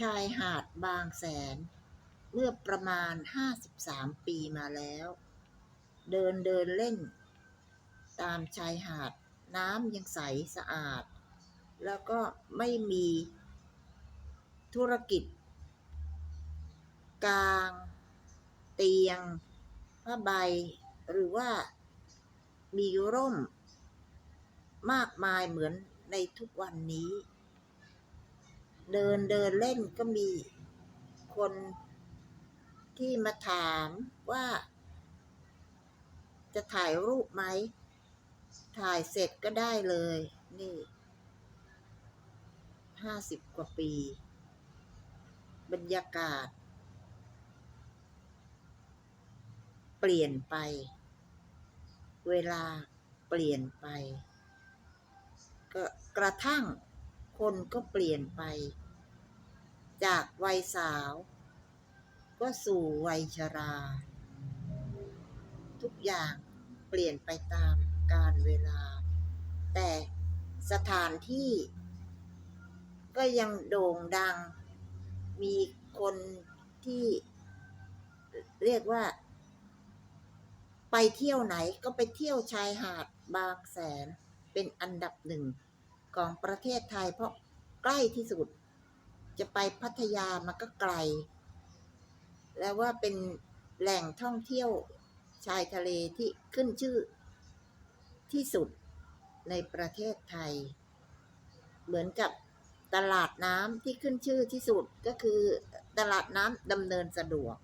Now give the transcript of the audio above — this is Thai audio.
ชายหาดบางแสน เมื่อประมาณ 53 ปีมาแล้ว เดินเดินเล่น ตามชายหาดน้ำยังใสสะอาด แล้วก็ไม่มีธุรกิจ กลาง เตียงผ้าใบ หรือว่ามีร่ม มากมายเหมือนในทุกวันนี้ เดินเดินเล่นก็มีคนที่มาถามว่า จะถ่ายรูปไหม ถ่ายเสร็จก็ได้เลย นี่ห้าสิบกว่าปี บรรยากาศ เปลี่ยนไป เวลาเปลี่ยนไป ก็กระทั่ง คนก็เปลี่ยนไป จากวัยสาว ก็สู่วัยชรา ทุกอย่างเปลี่ยนไปตามกาลเวลา แต่สถานที่ ก็ยังโด่งดัง มีคนที่เรียกว่า ไปเที่ยวไหนก็ไปเที่ยวชายหาดบางแสนเป็นอันดับหนึ่ง ของประเทศไทย เพราะใกล้ที่สุด จะไปพัทยามันก็ไกล แล้วว่าเป็นแหล่งท่องเที่ยวชายทะเลที่ขึ้นชื่อที่สุดในประเทศไทย เหมือนกับตลาดน้ำที่ขึ้นชื่อที่สุดก็คือตลาดน้ำดำเนินสะดวก